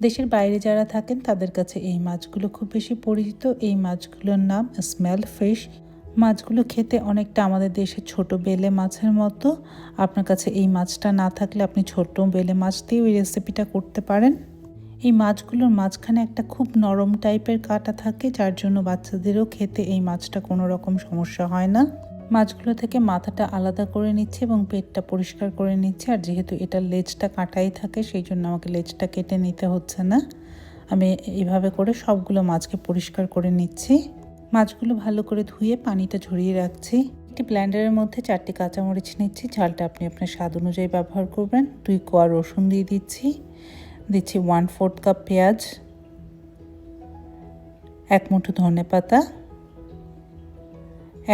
দেশের বাইরে যারা থাকেন, তাদের কাছে এই মাছগুলো খুব বেশি পরিচিত। এই মাছগুলোর নাম স্মেল ফিশ মাছগুলো খেতে অনেকটা আমাদের দেশের ছোট বেলে মাছের মতো। আপনার কাছে এই মাছটা না থাকলে আপনি ছোট বেলে মাছ দিয়েও এই রেসিপিটা করতে পারেন। এই মাছগুলোর মাঝখানে একটা খুব নরম টাইপের কাটা থাকে, যার জন্য বাচ্চাদেরও খেতে এই মাছটা কোনো রকম সমস্যা হয় না। মাছগুলো থেকে মাথাটা আলাদা করে নিচ্ছে এবং পেটটা পরিষ্কার করে নিচ্ছে। আর যেহেতু এটা লেজটা কাটাই থাকে, সেই জন্য আমাকে লেজটা কেটে নিতে হচ্ছে না। আমি এইভাবে করে সবগুলো মাছকে পরিষ্কার করে নিচ্ছি। মাছগুলো ভালো করে ধুয়ে পানিটা ঝরিয়ে রাখছি। একটি ব্ল্যান্ডারের মধ্যে চারটি কাঁচামরিচ নিচ্ছি। ঝালটা আপনি আপনার স্বাদ অনুযায়ী ব্যবহার করবেন। দুই কোয়া রসুন দিয়ে দিচ্ছি। দিচ্ছি ওয়ান ফোর্থ কাপ পেঁয়াজ। এক মুঠো ধনে পাতা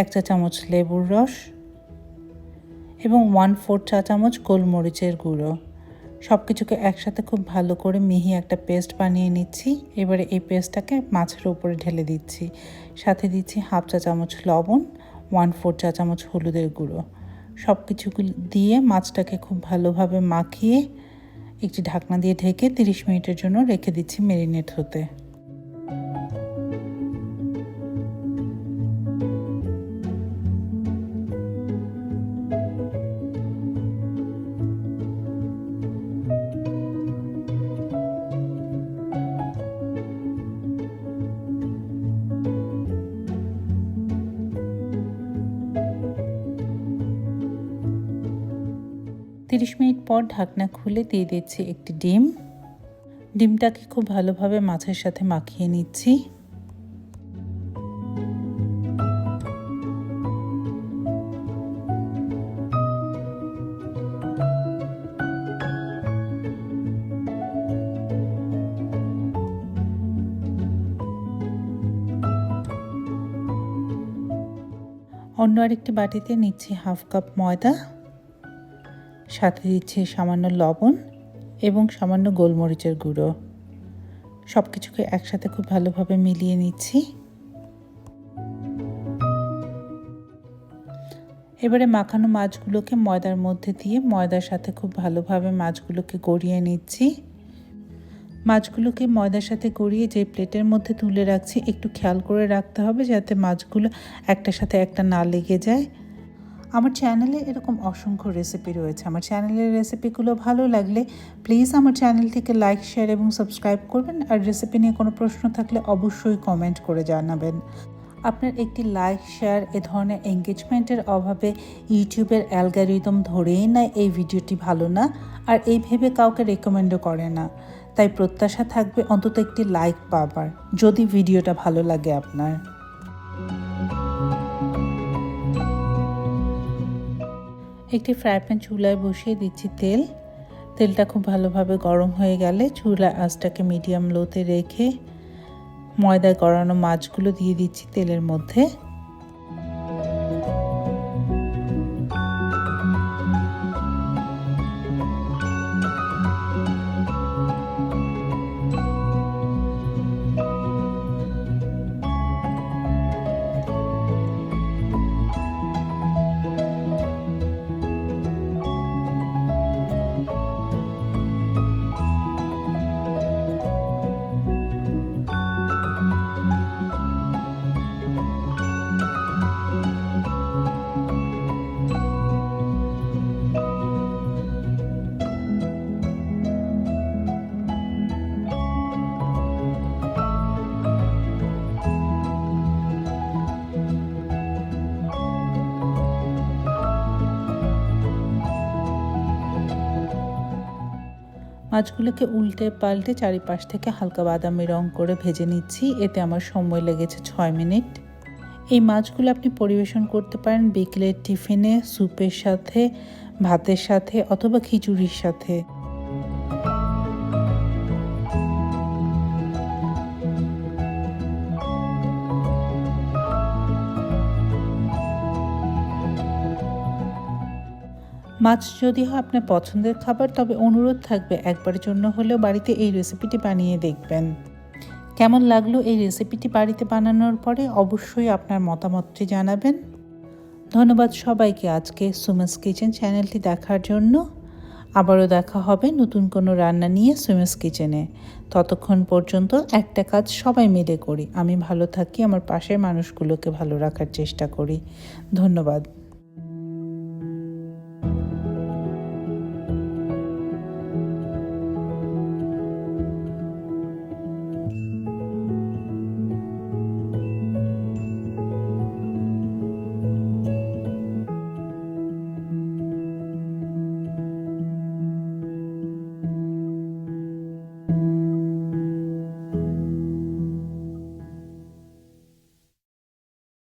এক চা চামচ লেবুর রস এবং ওয়ান ফোর চা চামচ গোলমরিচের গুঁড়ো। সব কিছুকে একসাথে খুব ভালো করে মিহি একটা পেস্ট বানিয়ে নিচ্ছি। এবারে এই পেস্টটাকে মাছের উপরে ঢেলে দিচ্ছি। সাথে দিচ্ছি হাফ চা চামচ লবণ ওয়ান ফোর চা চামচ হলুদের গুঁড়ো। সব কিছু দিয়ে মাছটাকে খুব ভালোভাবে মাখিয়ে একটি ঢাকনা দিয়ে ঢেকে তিরিশ মিনিটের জন্য রেখে দিচ্ছি মেরিনেট হতে। তিরিশ মিনিট পর ঢাকনা খুলে দিয়ে দিচ্ছি একটি ডিম। ডিমটাকে খুব ভালোভাবে মাছের সাথে মাখিয়ে নিচ্ছি। অন্য আরেকটি বাটিতে নিচ্ছি হাফ কাপ ময়দা। সাথে দিচ্ছি সামান্য লবণ এবং সামান্য গোলমরিচের গুঁড়ো। সব কিছুকে একসাথে খুব ভালোভাবে মিলিয়ে নিচ্ছি। এবারে মাখানো মাছগুলোকে ময়দার মধ্যে দিয়ে ময়দার সাথে খুব ভালোভাবে মাছগুলোকে গড়িয়ে নিচ্ছি। মাছগুলোকে ময়দার সাথে গড়িয়ে যে প্লেটের মধ্যে তুলে রাখছি, একটু খেয়াল করে রাখতে হবে যাতে মাছগুলো একটার সাথে একটা না লেগে যায়। আমার চ্যানেলে এরকম অসংখ্য রেসিপি রয়েছে। আমার চ্যানেলের রেসিপিগুলো ভালো লাগলে প্লিজ আমার চ্যানেল থেকে লাইক শেয়ার এবং সাবস্ক্রাইব করবেন। আর রেসিপি নিয়ে কোনো প্রশ্ন থাকলে অবশ্যই কমেন্ট করে জানাবেন। আপনার একটি লাইক শেয়ার এ ধরনের এঙ্গেজমেন্টের অভাবে ইউটিউবের অ্যালগারিদম ধরেই না এই ভিডিওটি ভালো না, আর এই ভেবে কাউকে রেকমেন্ডও করে না। তাই প্রত্যাশা থাকবে অন্তত একটি লাইক পাবার, যদি ভিডিওটা ভালো লাগে আপনার। একটি ফ্রাই প্যান চুলায় বসিয়ে দিচ্ছি তেল। তেলটা খুব ভালোভাবে গরম হয়ে গেলে চুলা আঁচটাকে মিডিয়াম লোতে রেখে ময়দায় গড়ানো মাছগুলো দিয়ে দিচ্ছি তেলের মধ্যে। মাছগুলোকে উল্টে পাল্টে চারিপাশ থেকে হালকা বাদামি রং করে ভেজে নিচ্ছি। এতে আমার সময় লেগেছে ছয় মিনিট। এই মাছগুলো আপনি পরিবেশন করতে পারেন বিকেলের টিফিনে, স্যুপের সাথে, ভাতের সাথে অথবা খিচুড়ির সাথে। মাছ যদি হয় আপনার পছন্দের খাবার, তবে অনুরোধ থাকবে একবারের জন্য হলেও বাড়িতে এই রেসিপিটি বানিয়ে দেখবেন। কেমন লাগল এই রেসিপিটি বাড়িতে বানানোর পরে অবশ্যই আপনার মতামতটি জানাবেন। ধন্যবাদ সবাইকে আজকে সুমাস কিচেন চ্যানেলটি দেখার জন্য। আবারও দেখা হবে নতুন কোনো রান্না নিয়ে সুইমাস কিচেনে। ততক্ষণ পর্যন্ত একটা কাজ সবাই মিলে করি। আমি ভালো থাকি, আমার পাশের মানুষগুলোকে ভালো রাখার চেষ্টা করি। ধন্যবাদ।